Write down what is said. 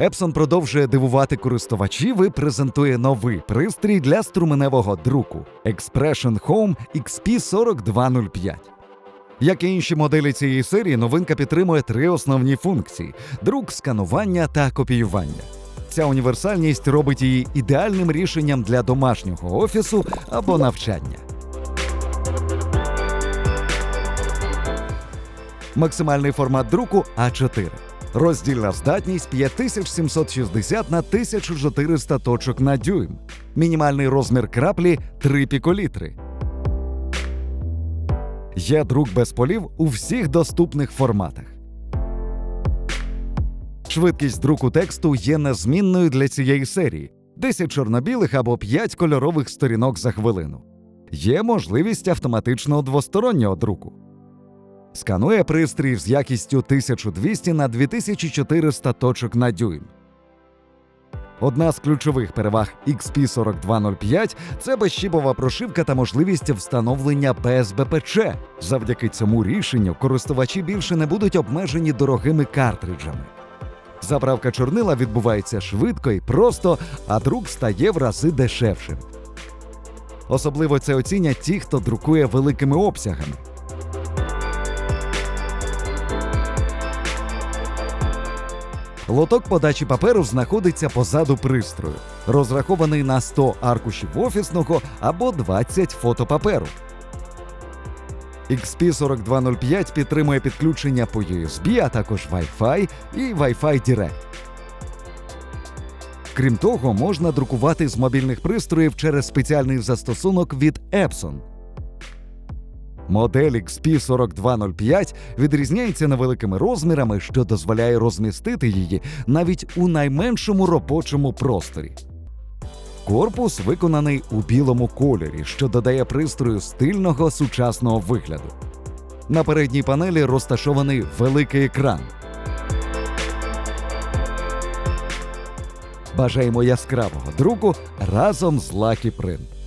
Epson продовжує дивувати користувачів і презентує новий пристрій для струменевого друку Expression Home XP4205. Як і інші моделі цієї серії, новинка підтримує три основні функції: друк, сканування та копіювання. Ця універсальність робить її ідеальним рішенням для домашнього офісу або навчання. Максимальний формат друку А4. Роздільна здатність 5760 на 1400 точок на дюйм. Мінімальний розмір краплі 3 піколітри. Є друк без полів у всіх доступних форматах. Швидкість друку тексту є незмінною для цієї серії: 10 чорно-білих або 5 кольорових сторінок за хвилину. Є можливість автоматичного двостороннього друку. Сканує пристрій з якістю 1200 на 2400 точок на дюйм. Одна з ключових переваг XP4205 – це безщіпова прошивка та можливість встановлення без БПЧ. Завдяки цьому рішенню користувачі більше не будуть обмежені дорогими картриджами. Заправка чорнила відбувається швидко і просто, а друк стає в рази дешевшим. Особливо це оцінять ті, хто друкує великими обсягами. Лоток подачі паперу знаходиться позаду пристрою, розрахований на 100 аркушів офісного або 20 фотопаперу. XP4205 підтримує підключення по USB, а також Wi-Fi і Wi-Fi Direct. Крім того, можна друкувати з мобільних пристроїв через спеціальний застосунок від Epson. Модель XP4205 відрізняється невеликими розмірами, що дозволяє розмістити її навіть у найменшому робочому просторі. Корпус виконаний у білому кольорі, що додає пристрою стильного сучасного вигляду. На передній панелі розташований великий екран. Бажаємо яскравого друку разом з Lucky Print.